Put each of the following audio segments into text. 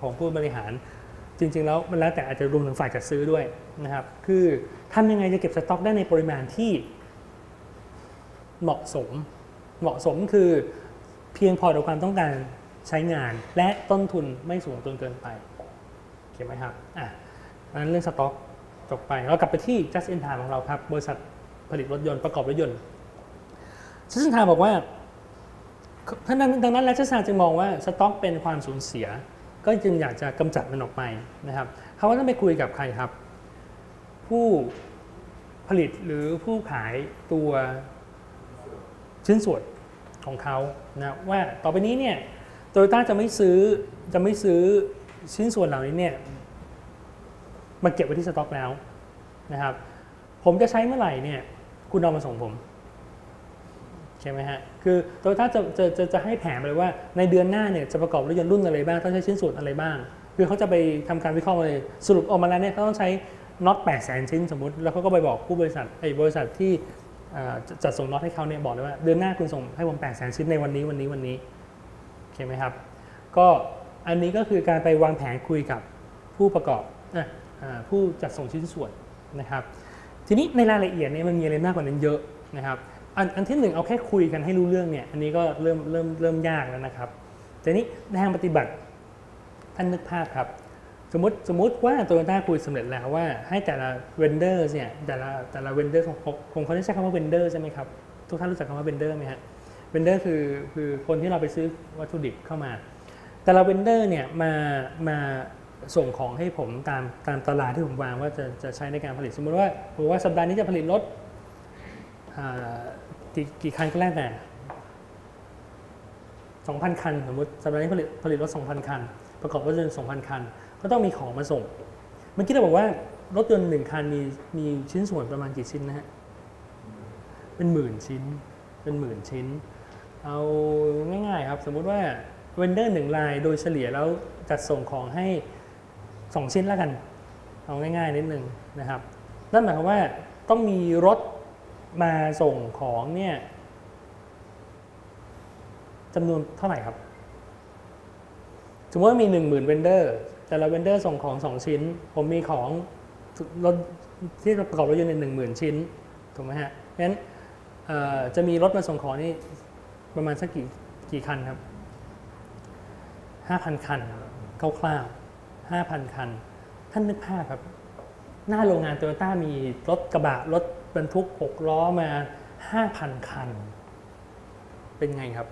ของผู้บริหาร จริง ๆ แล้วมันแล้วแต่อาจจะรวมถึงฝ่ายจัดซื้อด้วยนะครับ คือทำยังไงจะเก็บสต็อกได้ในปริมาณที่เหมาะสม เหมาะสมคือเพียงพอต่อความต้องการใช้งาน และต้นทุนไม่สูงจนเกินไปโอเคไหมครับอะนนั้นเรื่องสต็อกจบไปเรากลับไปที่ just in time ของเราครับบริษัทผลิตรถยนต์ประกอบรถยนต์ just in time บอกว่าดังนั้นดังนั้นแล้ว just in time จึงมองว่าสต็อกเป็นความสูญเสีย ก็จึงอยากจะกำจัดมันออกไปนะครับเขาว่าต้องไปคุยกับใครครับ ผู้ผลิตหรือผู้ขายตัวชิ้นส่วนของเขานะว่าต่อไปนี้เนี่ยโตโยต้าจะไม่ซื้อจะไม่ซื้อชิ้นส่วนเหล่านี้เนี่ยมาเก็บไว้ที่สต็อกแล้วนะครับ ผมจะใช้เมื่อไหร่เนี่ยคุณเอามาส่งผม ใช่ไหมฮะ คือโตโยต้าจะจะจะจะให้แผนเลยว่าในเดือนหน้าเนี่ยจะประกอบรถยนต์รุ่นอะไรบ้าง ต้องใช้ชิ้นส่วนอะไรบ้าง คือเขาจะไปทำการวิเคราะห์เลย สรุปออกมาแล้วเนี่ยเขาต้องใช้น็อต8แสนชิ้นสมมติ แล้วเขาก็ไปบอกผู้บริษัทไอ้บริษัทที่จัดส่งน็อตให้เขาเนี่ยบอกเลยว่าเดือนหน้าคุณส่งให้ผม8แสนชิ้นในวันนี้วันนี้วันนี้โอเคไหมครับ ก็อันนี้ก็คือการไปวางแผนคุยกับผู้ประกอบอะผู้จัดส่งชิ้นส่วนนะครับ ทีนี้ในรายละเอียดเนี่ยมันมีอะไรมากกว่านั้นเยอะนะครับ อันอันที่หนึ่งเอาแค่คุยกันให้รู้เรื่องเนี่ย อันนี้ก็เริ่มเริ่มเริ่มยากแล้วนะครับแต่นี้ในทางปฏิบัติท่านนึกภาพครับ สมมติสมมติว่าโตโยต้าคุยสำเร็จแล้วว่าให้แต่ละเวนเดอร์เนี่ยแต่ละแต่ละเวนเดอร์ของคงเขาได้ใช้คำว่าเวนเดอร์ใช่ไหมครับทุกท่านรู้จักคำว่าเวนเดอร์ไหมฮะเวนเดอร์คือคือคนที่เราไปซื้อวัตถุดิบเข้ามา แต่ละเวนเดอร์เนี่ยมามาส่งของให้ผมตามตามตลาดที่ผมวางว่าจะจะใช้ในการผลิต สมมติว่าผมว่าสัปดาห์นี้จะผลิตรถอ่า กี่กี่คันก็แล้วแต่2,000 คัน สมมติสัปดาห์นี้ผลิตผลิตรถ 2,000 คัน ประกอบรถยนต์ 2,000 คัน ก็ต้องมีของมาส่ง เมื่อกี้เราบอกว่ารถยนต์หนึ่งคันมีมีชิ้นส่วนประมาณกี่ชิ้นนะฮะ เป็นหมื่นชิ้น เป็นหมื่นชิ้น เอาง่ายๆครับ สมมุติว่าเวนเดอร์หนึ่งรายโดยเฉลี่ยแล้วจัดส่งของให้ 2 ชิ้นแล้วกัน เอาง่ายๆนิดนึงนะครับ นั่นหมายความว่าต้องมีรถ มาส่งของเนี่ยจำนวนเท่าไหร่ครับ สมมติว่ามี 1 0,000เวนเดอร์ แต่ละเวนเดอร์ส่งของ 2 ชิ้น ผมมีของรถที่ประกอบรถยนต์ในหนึ่งหมื่นชิ้น ถูกไหมฮะเพราะฉะนั้นจะมีรถมาส่งของนี่ประมาณสักกี่กี่คันครับ5,000คันคร่าวๆ5,000คัน ท่านนึกภาพครับ หน้าโรงงานโตโยต้ามีรถกระบะรถ บรรทุก 6 ล้อมา 5,000 คัน เป็นไงครับ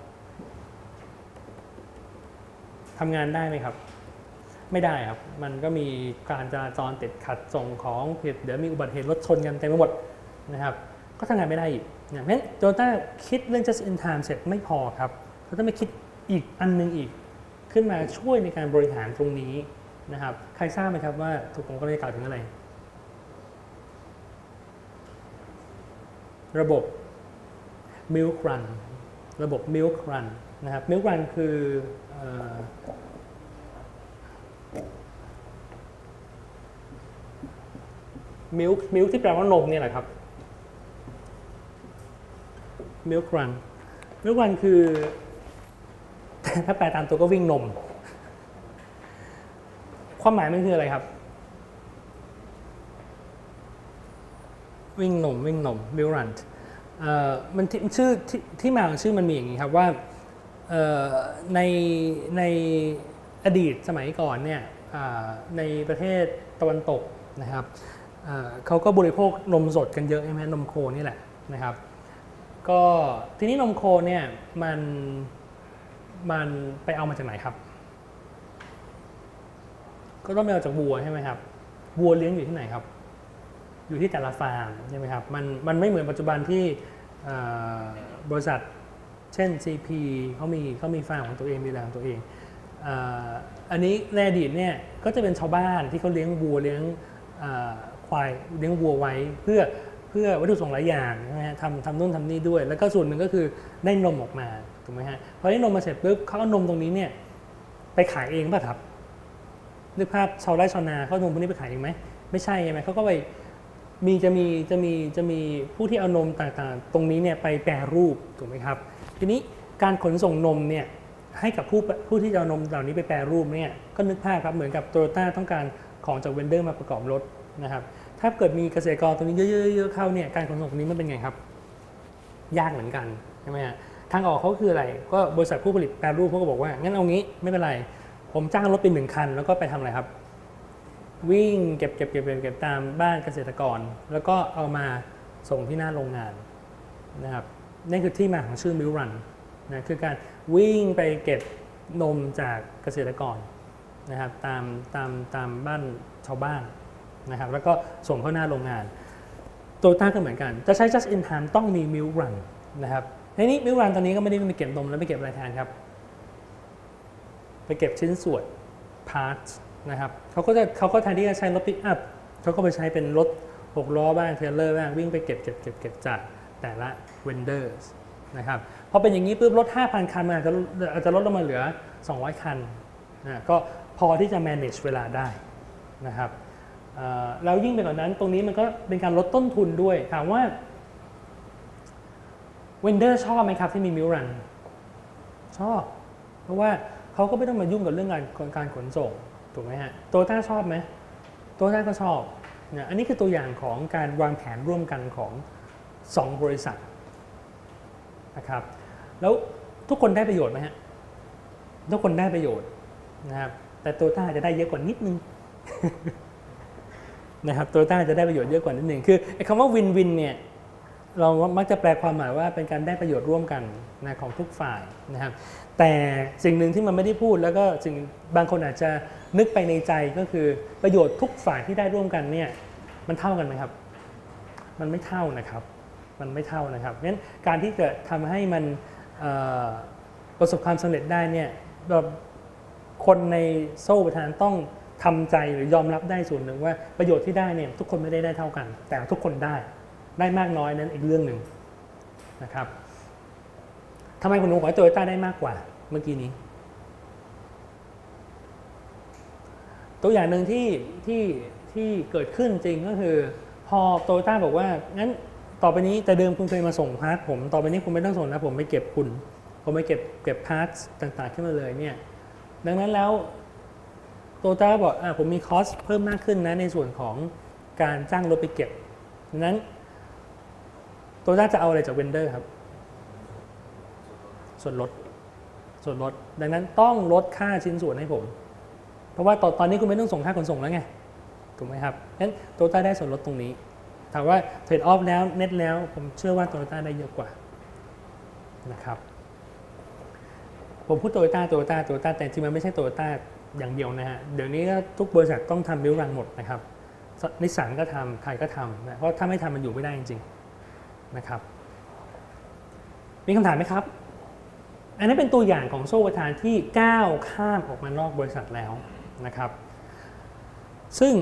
ทำงานได้ไหมครับ ไม่ได้ครับ มันก็มีการจราจรติดขัดส่งของผิดเดี๋ยวมีอุบัติเหตุรถชนกันเต็มไปหมดนะครับ ก็ทำงานไม่ได้อีกนะเพราะฉะนั้นโตโยต้าคิดเรื่อง just in time เสร็จไม่พอครับเขาต้องไปคิดอีกอันหนึงอีก ขึ้นมาช่วยในการบริหารตรงนี้นะครับ ใครทราบไหมครับว่าถูกผมกำลังจะกล่าวถึงอะไร ระบบ milk run ระบบ milk run นะครับ milk run คืออ่อ milk milk ที่แปลว่านมเนี่ยแหละครับ milk run milk run คือ ถ้าแปลตามตัวก็วิ่งนม ความหมายมันคืออะไรครับ วิ่งนมวิ่งนม milk run เอ่อมันชื่อที่ที่มาของชื่อมันมีอย่างนี้ครับว่าในในอดีตสมัยก่อนเนี่ยในประเทศตะวันตกนะครับเเขาก็บริโภคนมสดกันเยอะใช่ไหมนมโคนี่แหละนะครับ ก็ทีนี้นมโคเนี่ยมันมันไปเอามาจากไหนครับ ก็ต้องไปเอาจากวัวใช่ไหมครับวัวเลี้ยงอยู่ที่ไหนครับ อยู่ที่แต่ละฟาร์มใช่ไหมครับมันมันไม่เหมือนปัจจุบันที่บริษัทเช่น CP เขามีเขามีฟาร์มของตัวเองมีแหล่งตัวเองอันนี้ในอดีตเนี่ยก็จะเป็นชาวบ้านที่เขาเลี้ยงวัวเลี้ยงควายเลี้ยงวัวไว้เพื่อเพื่อวัตถุประสงค์หลายอย่างใช่ไหมฮะทำทำนู่นทำนี่ด้วย แล้วก็ส่วนหนึ่งก็คือได้นมออกมาถูกไหมฮะพอได้นมมาเสร็จปุ๊บเขาเอานมตรงนี้เนี่ยไปขายเองป่ะครับนึกภาพชาวไร่ชาวนาเขาเอานมพวกนี้ไปขายเองไหมไม่ใช่ใช่ไหมเขาก็ไป มีจะมีจะมีจะมีผู้ที่เอานมต่างๆ ตรงนี้เนี่ยไปแปรรูปถูกไหมครับ ทีนี้การขนส่งนมเนี่ยให้กับผู้ผู้ที่จะเอานมเหล่านี้ไปแปรรูปเนี่ยก็นึกภาพครับเหมือนกับโตโยต้าต้องการของจากเวนเดอร์มาประกอบรถนะครับ ถ้าเกิดมีเกษตรกรตรงนี้เยอะๆเข้าเนี่ยการขนส่งตรงนี้มันเป็นไงครับ ยากเหมือนกันใช่ไหมฮะทางออกเขาคืออะไร ก็บริษัทผู้ผลิตแปรรูปเขาก็บอกว่างั้นเอางี้ไม่เป็นไร ผมจ้างรถเป็นหนึ่งคัน แล้วก็ไปทำอะไรครับ วิ่งเก็บเก็บเก็บเก็บตามบ้านเกษตรกร แล้วก็เอามาส่งที่หน้าโรงงานนะครับนั่นคือที่มาของชื่อมิลรันนะคือการวิ่งไปเก็บนมจากเกษตรกรนะครับตามตามตามบ้านชาวบ้านนะครับแล้วก็ส่งเข้าหน้าโรงงานโตโยต้าก็เหมือนกัน จะใช้ just in time ต้องมี milk run นะครับในนี้ milk run ตอนนี้ก็ไม่ได้ไปเก็บนมแล้วไปเก็บอะไรแทนครับ ไปเก็บชิ้นส่วน parts นะครับเขาก็จะเขาก็แทนที่จะใช้รถ pick up เขาก็ไปใช้เป็นรถ6ล้อบ้างเทรลเลอร์บ้างวิ่งไปเก็บเก็บเก็บเก็บจากแต่ละ vendors นะครับพอเป็นอย่างนี้ปุ๊บรถ 5,000 คันมันอาจจะอาจจะลดลงมาเหลือ 200 คันนะก็พอที่จะ manage เวลาได้นะครับแล้วยิ่งไปกว่านั้นตรงนี้มันก็เป็นการลดต้นทุนด้วยถามว่า vendor ชอบไหมครับที่มี mill run ชอบ เพราะว่าเขาก็ไม่ต้องมายุ่งกับเรื่องการการขนส่ง ถูกไหมฮะโตต้าชอบไหมโตต้าก็ชอบนะอันนี้คือตัวอย่างของการวางแผนร่วมกันของ 2 บริษัทนะครับแล้วทุกคนได้ประโยชน์ไหมฮะทุกคนได้ประโยชน์นะครับแต่โตต้าจะได้เยอะกว่านิดนึงนะครับโตต้าจะได้ประโยชน์เยอะกว่านิดนึงคือไอ้คำว่าวินวินเนี่ย เรามักจะแปลความหมายว่าเป็นการได้ประโยชน์ร่วมกันนะของทุกฝ่ายนะครับ แต่สิ่งหนึ่งที่มันไม่ได้พูดแล้วก็สิ่งบางคนอาจจะนึกไปในใจก็คือประโยชน์ทุกฝ่ายที่ได้ร่วมกันเนี่ยมันเท่ากันไหมครับ มันไม่เท่านะครับ มันไม่เท่านะครับเพราะฉะนั้นการที่จะทำให้มันประสบความสำเร็จได้เนี่ยแบบคนในโซ่ประทานต้องทำใจหรือยอมรับได้ส่วนหนึ่งว่าประโยชน์ที่ได้เนี่ยทุกคนไม่ได้ได้เท่ากัน แต่ทุกคนได้ ได้มากน้อยนั้นอีกเรื่องหนึ่งนะครับทำไมคุณลุงบอกว่าโตโยต้าได้มากกว่าเมื่อกี้นี้ ตัวอย่างหนึ่งที่ที่ที่เกิดขึ้นจริงก็คือ พอโตโยต้าบอกว่างั้นต่อไปนี้แต่เดิมคุณเคยมาส่งพาร์ทผมต่อไปนี้คุณไม่ต้องส่งนะผมไปเก็บคุณ ผมไปเก็บเก็บพาร์ทต่างๆ ขึ้นมาเลยเนี่ยดังนั้นแล้วโตโยต้าบอกอ่าผมมีคอสเพิ่มมากขึ้นนะในส่วนของการจ้างรถไปเก็บดังนั้น ตโยต้าจะเอาอะไรจากเวนเดอร์ครับ ส่วนลด ส่วนลด ดังนั้นต้องลดค่าชิ้นส่วนให้ผม เพราะว่าตอนตอนนี้คุณไม่ต้องส่งค่าขนส่งแล้วไง ถูกไหมครับงั้นโตโยต้าได้ส่วนลดตรงนี้ ถามว่าเทรดออฟแล้วเน็ตแล้ว ผมเชื่อว่าโตโยต้าได้เยอะกว่านะครับ ผมพูดโตโยต้าโตโยต้าโตโยต้าแต่จริงมันไม่ใช่โตโยต้าอย่างเดียวนะฮะ เดี๋ยวนี้ทุกบริษัทต้องทำบิลรันหมดนะครับนิสสันก็ทำไทยก็ทำนะเพราะถ้าไม่ทำมันอยู่ไม่ได้จริงๆ นะครับ มีคำถามไหมครับ อันนั้เป็นตัวอย่างของโซ่ประทานที่ก้าวข้ามออกมานอกบริษัทแล้วนะครับ ซึ่ง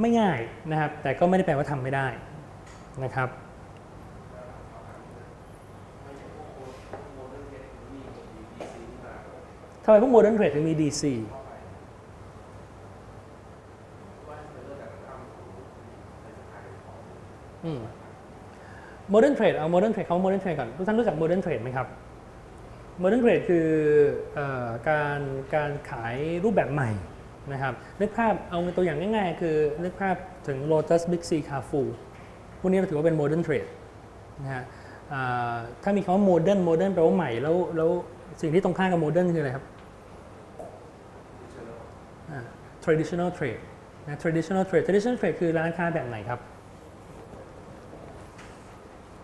ไม่ง่ายนะครับ แต่ก็ไม่ได้แปลว่าทำไม่ได้นะครับทำไมพวกโมเดิร์นเทรดถึงมี DC โมเดิร์นเทรดเอาโมเดิร์นเทรดเขาโมเดิร์นเทรดก่อนทุกท่านรู้จักโมเดิร์นเทรดไหมครับโมเดิร์นเทรดคือเออการการขายรูปแบบใหม่นะครับนึกภาพเอาตัวอย่างง่ายๆ คือนึกภาพถึง Lotus Big C Carrefour พวกนี้เราถือว่าเป็นโมเดิร์นเทรดนะฮะอ่าถ้ามีคำว่าโมเดิร์นโมเดิร์นแปลว่าใหม่แล้วแล้วสิ่งที่ตรงข้ามกับโมเดิร์นคืออะไรครับอ่า traditional trade นะ traditional trade traditional trade คือร้านค้าแบบไหนครับ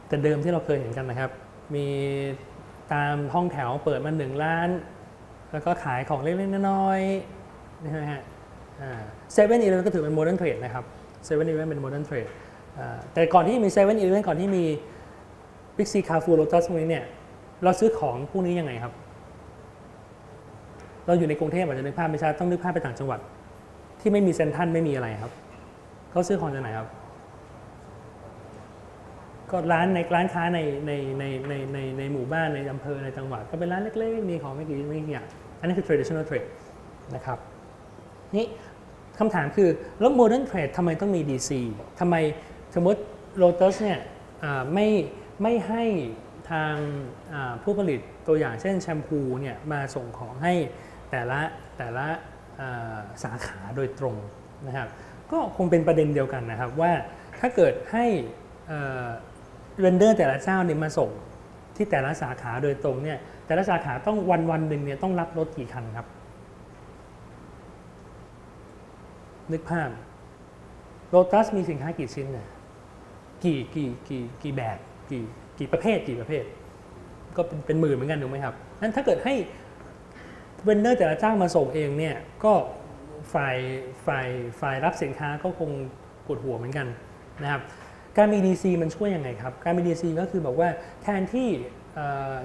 แต่เดิมที่เราเคยเห็นกันนะครับ มีตามห้องแถวเปิดมาหนึ่งร้าน แล้วก็ขายของเล็กๆน้อยๆใช่ไหมฮะเซเว่นอีเลฟก็ถือเป็นโมเดิร์นเทรดนะครับเซเว่นอีเลฟเป็นโมเดิร์นเทรดแต่ก่อนที่มีเซเว่นอีเลฟก่อนที่มี Big C Carrefour Lotus พวกนี้เนี่ยเราซื้อของพวกนี้ยังไงครับ เราอยู่ในกรุงเทพอาจจะนึกภาพไม่ชัดต้องนึกภาพไปต่างจังหวัด ที่ไม่มีเซ็นทรัลไม่มีอะไรครับเขาซื้อของจากไหนครับ ก็ร้านในร้านค้าในในในในในในหมู่บ้านในอำเภอในจังหวัดก็เป็นร้านเล็กๆ มีของไม่กี่ไม่กี่อย่างอันนี้คือ traditional trade นะครับนี่คำถามคือแล้ว modern trade ทำไมต้องมี DC ทำไมสมมติ Lotus เนี่ยไม่ไม่ให้ทางผู้ผลิตตัวอย่างเช่นแชมพูเนี่ยมาส่งของให้แต่ละแต่ละสาขาโดยตรงนะครับก็คงเป็นประเด็นเดียวกันนะครับว่าถ้าเกิดให้ เรนเดอร์แต่ละเจ้าเนี่ยมาส่งที่แต่ละสาขาโดยตรงเนี่ยแต่ละสาขาต้องวันวันหนึ่งเนี่ยต้องรับรถกี่คันครับ นึกภาพโ o ตัสมีสินค้ากี่ชิ้นเนี่ยกี่กี่กี่กี่แบบกี่กี่ประเภทกี่ประเภท ก็เป็นเป็นหมื่นเหมือนกันถูกไหมครับนั้นถ้าเกิดให้เวนเดอร์แต่ละเจ้ามาส่งเองเนี่ยก็ฝ่ายฝ่ายฝ่ายรับสินค้าก็คงปวดหัวเหมือนกันนะครับ การมี DC มันช่วยยังไงครับ การมี DC ก็คือบอกว่าแทนที่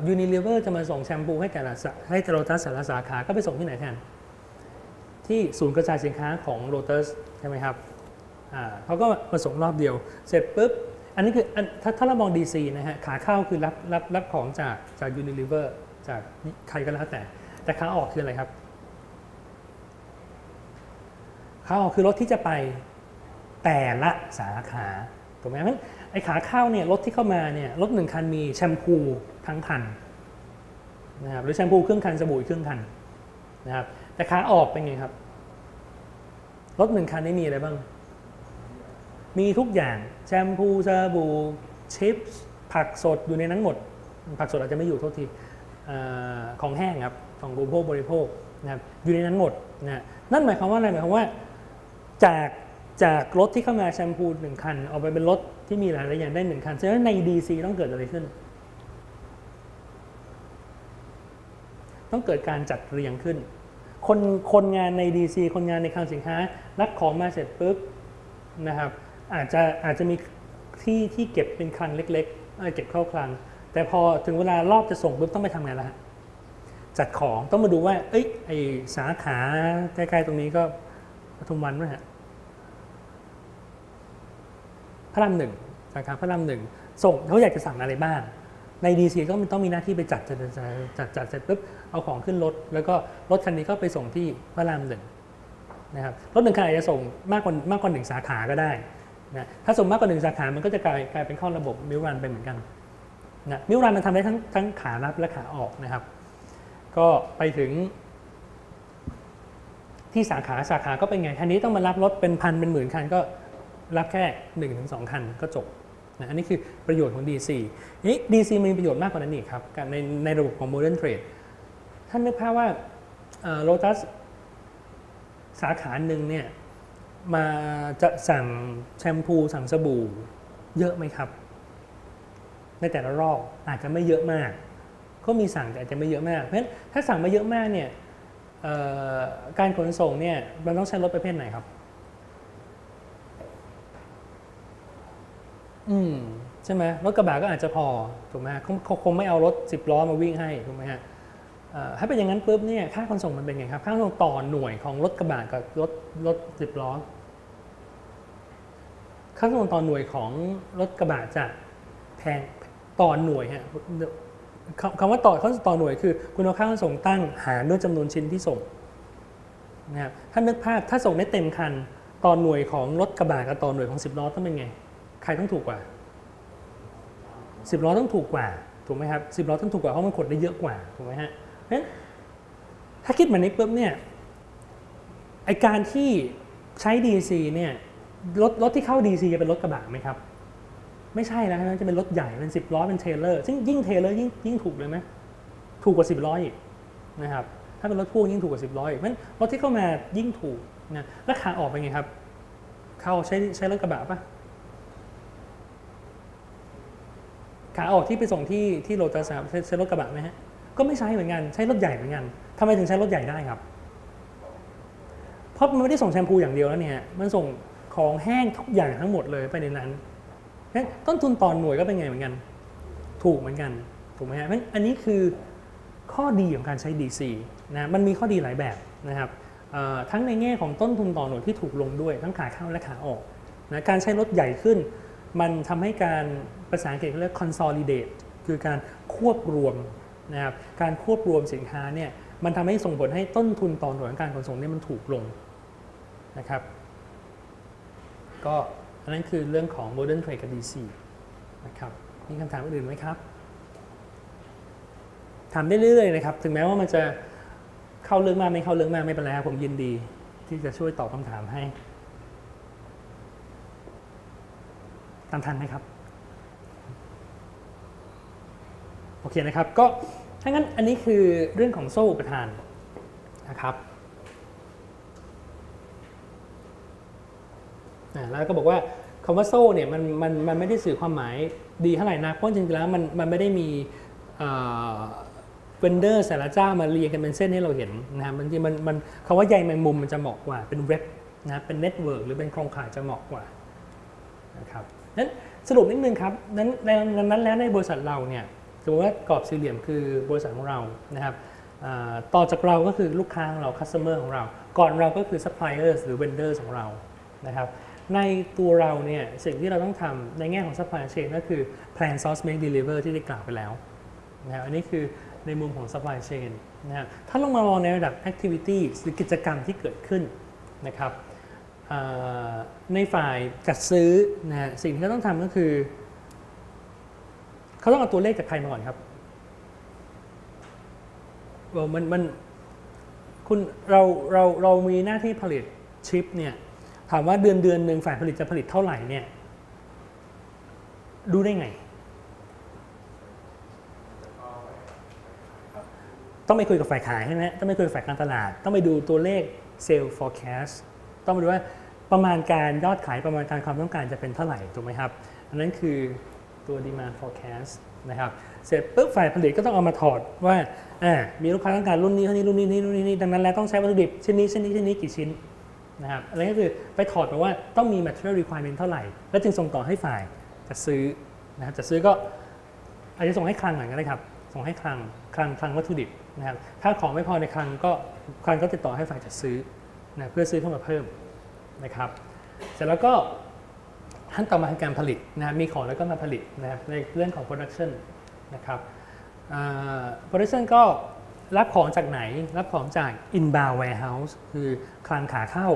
ยูนิเลเวอร์จะมาส่งแชมพูให้แต่ละให้โรตัสแต่ละสาขา ก็ไปส่งที่ไหนแทน ที่ศูนย์กระจายสินค้าของโรตัสใช่ไหมครับเขาก็มาส่งรอบเดียว เสร็จปุ๊บ อันนี้คือถ้าถ้าเรามอง DC นะฮะ ขาเข้าคือรับรับรับของจากจาก Unilever จากใครก็แล้วแต่ แต่ขาออกคืออะไรครับ ขาออกคือรถที่จะไปแต่ละสาขา ถูกไหมเพราะฉะนั้นไอ้ขาเข้าเนี่ยรถที่เข้ามาเนี่ยรถหนึ่งคันมีแชมพูทั้งคันนะครับหรือแชมพูเครื่องคันสบู่เครื่องคันนะครับแต่ขาออกเป็นไงครับ รถหนึ่งคันนี้มีอะไรบ้าง มีทุกอย่างแชมพูสบู่ชิปส์ผักสดอยู่ในนั้นหมด ผักสดอาจจะไม่อยู่โทษทีของแห้งครับของบริโภคบริโภคนะครับอยู่ในนั้นหมดนะนั่นหมายความว่าอะไรหมายความว่าจาก จากรถที่เข้ามาแชมพูหนึ่งคัน ออกไปเป็นรถที่มีหลายๆอย่างได้หนึ่งคันแสดงว่าใน DC ต้องเกิดอะไรขึ้น ต้องเกิดการจัดเรียงขึ้น คนคนงานใน DC คนงานในคลังสินค้ารับของมาเสร็จปุ๊บนะครับ อาจจะอาจจะมีที่ที่เก็บเป็นคลังเล็กๆเก็บเข้าคลัง แต่พอถึงเวลารอบจะส่งปุ๊บต้องไปทำไงล่ะฮะจัดของต้องมาดูว่า เอ้ยไอสาขาใกล้ๆตรงนี้ก็ปทุมวันไหมฮะ พระรามหนึ่งสาขาพระรามหนึ่งส่งเขาอยากจะสั่งอะไรบ้าง ในดีซีก็มันต้องมีหน้าที่ไปจัดจัดจัดจัดจดเสร็จปุ๊บเอาของขึ้นรถ แล้วก็รถคันนี้ก็ไปส่งที่พระรามหนึ่งนะครับรถหนึ่งคันอาจจะส่งมากกว่ามากกว่าหนึ่งสาขาก็ได้นะถ้าส่งมากกว่าหนึ่งสาขา มันก็จะกลายกลายเป็นข้อระบบมิวรันไปเหมือนกันนะมิวรันมันทำได้ทั้งทั้งขารับและขาออกนะครับ ก็ไปถึง ที่สาขาสาขาก็เป็นไงคันนี้ต้องมารับรถเป็นพันเป็นหมื่นคันก็ รับแค่1นถึงสคันก็จบนะอันนี้คือประโยชน์ของ DC นี้ DC มีประโยชน์มากกว่านั้นอีกครับในในระบบของ Modern Trade ท่านนึกภาพว่าโ o ตัสสาขาหนึ่งเนี่ยมาจะสั่งแชมพูสั่งสบู่เยอะไหมครับ ในแต่ละรอบอาจจะไม่เยอะมาก ก็มีสั่งแต่อาจจะไม่เยอะมาก เพราะฉะนั้นถ้าสั่งมาเยอะมากเนี่ยการขนส่งเนี่ยมันต้องใช้รถประเภทไหนครับ อืมใช่ไหมรถกระบะก็อาจจะพอถูกไหมเขาคงไม่เอารถ10ล้อมาวิ่งให้ถูกไหมฮะถ้าเป็นอย่างนั้นปุ๊บเนี่ยค่าขนส่งมันเป็นไงครับ ค่าขนส่งต่อหน่วยของรถกระบะกับรถรถ10ล้อค่าขนส่งต่อหน่วยของรถกระบะจะแพงต่อหน่วยฮะคำว่าต่อเขาต่อหน่วยคือ คุณเอาค่าขนส่งตั้งหารด้วยจำนวนชิ้นที่ส่งนะครับถ้านึกภาพถ้าส่งได้เต็มคันต่อหน่วยของรถกระบะกับต่อหน่วยของ10ล้อต้องเป็นไง ใครต้องถูกกว่า10ล้อต้องถูกกว่าถูกไหมครับ10ล้อต้องถูกกว่าเพราะมันขนได้เยอะกว่าถูกไหมฮะเพราะฉะนั้นถ้าคิดแบบนี้ปุ๊บเนี่ยไอการที่ใช้ DC เนี่ยรถรถที่เข้า DC จะเป็นรถกระบะไหมครับ ไม่ใช่แล้วนะจะเป็นรถใหญ่เป็น10ล้อเป็นเทเลอร์ซึ่งยิ่งเทเลอร์ยิ่งยิ่งถูกเลยไหมถูกกว่า10ล้ออีกนะครับถ้าเป็นรถพ่วงยิ่งถูกกว่า10ล้ออีกเพราะฉะนั้นรถที่เข้ามายิ่งถูกนะแล้วขาออกเป็นไงครับ เข้าใช้ใช้รถกระบะปะ ขาออกที่ไปส่งที่ที่โรตัสครับใช้รถกระบะไหมฮะก็ไม่ใช้เหมือนกันใช้รถใหญ่เหมือนกันทำไมถึงใช้รถใหญ่ได้ครับ เพราะมันไม่ได้ส่งแชมพูอย่างเดียวแล้วเนี่ยมันส่งของแห้งทุกอย่างทั้งหมดเลยไปในนั้นต้นทุนตอนหน่วยก็เป็นไงเหมือนกัน ถูกเหมือนกันถูกไหมฮะเพราะอันนี้คือข้อดีของการใช้ DC นะมันมีข้อดีหลายแบบนะครับทั้งในแง่ของต้นทุนต่อหน่วยที่ถูกลงด้วยทั้งขาเข้าและขาออกนะการใช้รถใหญ่ขึ้น มันทำให้การภาษาอังกฤษเรียก consolidate คือการควบรวมนะครับการควบรวมสินค้าเนี่ยมันทำให้ส่งผลให้ต้นทุนต่อหน่วยการขนส่งเนี่ยมันถูกลงนะครับ ก็อันนั้นคือเรื่องของ modern trade กับ DC นะครับมีคำถามอื่นไหมครับถามได้เรื่อยๆนะครับ ถึงแม้ว่ามันจะเข้าเรื่องมากไม่เข้าเรื่องมากไม่เป็นไรครับผมยินดี ที่จะช่วยตอบคำถามให้ ตามทันไหมครับ โอเคนะครับ ก็ถ้างั้นอันนี้คือเรื่องของโซ่อุปทานนะครับแล้วก็บอกว่าคำว่าโซ่เนี่ยมันมันมันไม่ได้สื่อความหมายดีเท่าไหร่นักเพราะจริงๆแล้วมันมันไม่ได้มีเวนเดอร์แต่ละเจ้ามาเรียงกันเป็นเส้นให้เราเห็นนะครับบางทีมันมันคำว่าใยแมงมุมมันจะเหมาะกว่าเป็นเว็บนะเป็นเน็ตเวิร์กหรือเป็นโครงข่ายจะเหมาะกว่านะครับ นั้นสรุปนิดนึงครับนั้นดังนั้นแล้วในบริษัทเราเนี่ยสมมติว่ากรอบสี่เหลี่ยมคือบริษัทของเรานะครับต่อจากเราก็คือลูกค้าของเรา customer ของเรา ก่อนเราก็คือ suppliers หรือ vendors ของเรานะครับในตัวเราเนี่ยสิ่งที่เราต้องทำในแง่ของ supply chain ก็คือ plan source make deliver ที่ได้กล่าวไปแล้วนะครับอันนี้คือในมุมของ supply chain นะครับถ้าลงมามองในระดับ activity หรือกิจกรรมที่เกิดขึ้นนะครับ ในฝ่ายจัดซื้อนะสิ่งที่เขาต้องทำก็คือ เขาต้องเอาตัวเลขจากใครมาก่อนครับว่ามันมันคุณเราเราเรามีหน้าที่ผลิตชิปเนี่ยถามว่าเดือนเดือนหนึ่งฝ่ายผลิตจะผลิตเท่าไหร่เนี่ยดูได้ไง ต้องไปคุยกับฝ่ายขายใช่ไหมต้องไปคุยกับฝ่ายการตลาด ต้องไปดูตัวเลข sale forecast ต้องไปดูว่าประมาณการยอดขายประมาณการความต้องการจะเป็นเท่าไหร่ถูกไหมครับ อันนั้นคือตัว demand forecast นะครับเสร็จปุ๊บฝ่ายผลิตก็ต้องเอามาถอดว่าอ่ามีลูกค้าต้องการรุ่นนี้เท่านี้รุ่นนี้นี่รุ่นนี้นี่ดังนั้นแล้วต้องใช้วัตถุดิบชิ้นนี้ชิ้นนี้ชิ้นนี้กี่ชิ้นนะครับอันนี้ก็คือไปถอดมาว่าต้องมี material requirement เท่าไหร่ แล้วจึงส่งต่อให้ฝ่ายจะซื้อนะครับจะซื้อก็อาจจะส่งให้คลังก่อนก็ได้ครับส่งให้คลังคลังคลังวัตถุดิบนะครับถ้าของไม่พอในคลังก็คลังก็ติดต่อให้ฝ่ายจัดซื้อ นะเพื่อซื้อเข้ามาเพิ่มนะครับ เสร็จแล้วก็ขั้นต่อมาคือการผลิตนะครับมีของแล้วก็มาผลิตนะครับในเรื่องของ production นะครับ production ก็รับของจากไหน รับของจาก inbound warehouse คือคลังขาเข้า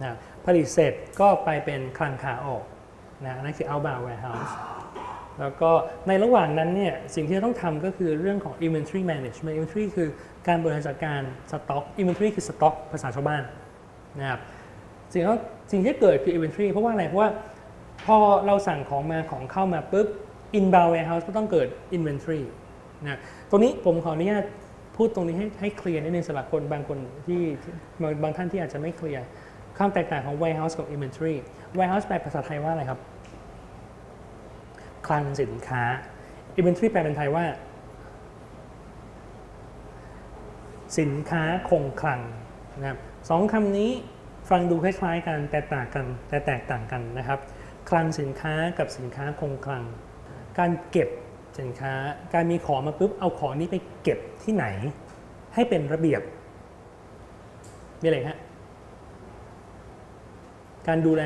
นะผลิตเสร็จก็ไปเป็นคลังขาออกนะนั่นคือ outbound warehouse แล้วก็ในระหว่างนั้นเนี่ยสิ่งที่เราต้องทำก็คือเรื่องของ inventory management inventory คือการบริหารจัดการสต็อก inventory คือสต็อกภาษาชาวบ้าน นะครับสิ่งที่สิ่งที่เกิดคือ inventory เพราะว่าอะไร เพราะว่าพอเราสั่งของมาของเข้ามาปุ๊บ inbound warehouse ก็ต้องเกิด inventory นะตรงนี้ผมขออนุญาตพูดตรงนี้ให้ให้เคลียร์นิดนึงสำหรับคนบางคนที่บางบางท่านที่อาจจะไม่เคลียร์ความแตกต่างของ warehouse กับ inventory warehouse แปลภาษาไทยว่าอะไรครับ คลังสินค้า inventory แปลเป็นไทยว่า สินค้าคงคลังนะครับ สองคำนี้ฟังดูคล้ายๆกันแต่ต่างกันแต่แตกต่างกันนะครับ คลังสินค้ากับสินค้าคงคลัง การเก็บสินค้า การมีของมาปุ๊บเอาของนี้ไปเก็บที่ไหน ให้เป็นระเบียบมีอะไรฮะการดูแล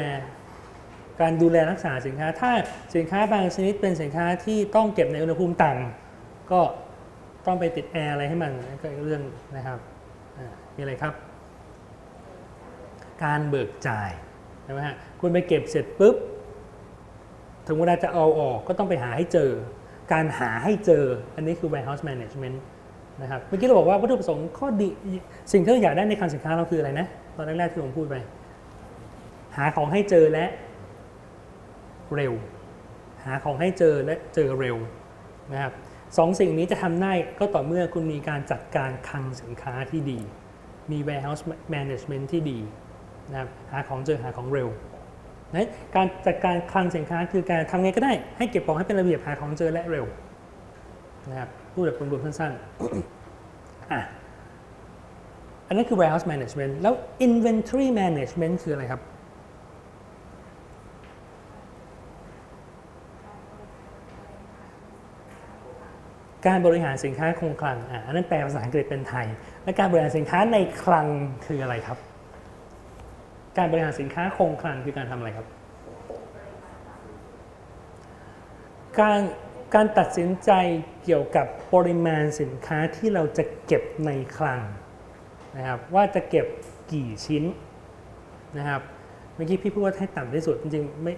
การดูแลรักษาสินค้า ถ้าสินค้าบางชนิดเป็นสินค้าที่ต้องเก็บในอุณหภูมิต่ำก็ต้องไปติดแอร์อะไรให้มันก็อีกเรื่องนะครับมีอะไรครับ การเบิกจ่ายใช่ไหมฮะคุณไปเก็บเสร็จปุ๊บถึงเวลาจะเอาออกก็ต้องไปหาให้เจอ การหาให้เจออันนี้คือ warehouse management นะครับเมื่อกี้เราบอกว่าวัตถุประสงค์ข้อดีสิ่งที่เราอยากได้ในคลังสินค้าเราคืออะไรนะ ตอนแรกๆที่ผมพูดไป หาของให้เจอและเร็ว หาของให้เจอและเจอเร็วนะครับสองสิ่งนี้จะทำได้ก็ต่อเมื่อคุณมีการจัดการคลังสินค้าที่ดี มี warehouse management ที่ดี นะหาของเจอหาของเร็วนะการจัดการคลังสินค้าคือการทำไงก็ได้ให้เก็บของให้เป็นระเบียบหาของเจอและเร็วนะครับพูดแบบรวมๆสั้นๆอะอันนั้นคือ warehouse management แล้ว inventory management คืออะไรครับ การบริหารสินค้าคงคลังอะอันนั้นแปลภาษาอังกฤษเป็นไทย และการบริหารสินค้าในคลังคืออะไรครับ การบริหารสินค้าคงคลังคือการทำอะไรครับ การการตัดสินใจเกี่ยวกับปริมาณสินค้าที่เราจะเก็บในคลังนะครับว่าจะเก็บกี่ชิ้นนะครับเมื่อกี้พี่พูดว่าให้ต่ำที่สุดจริงๆไม่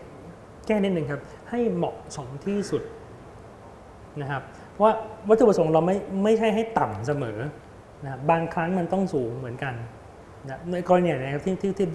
แก้นิดนึงครับ ให้เหมาะสมที่สุดนะครับว่าวัตถุประสงค์เราไม่ไม่ใช่ให้ต่ำเสมอนะบบางครั้งมันต้องสูงเหมือนกันนะในกรณีไหนครับที่ที่ที่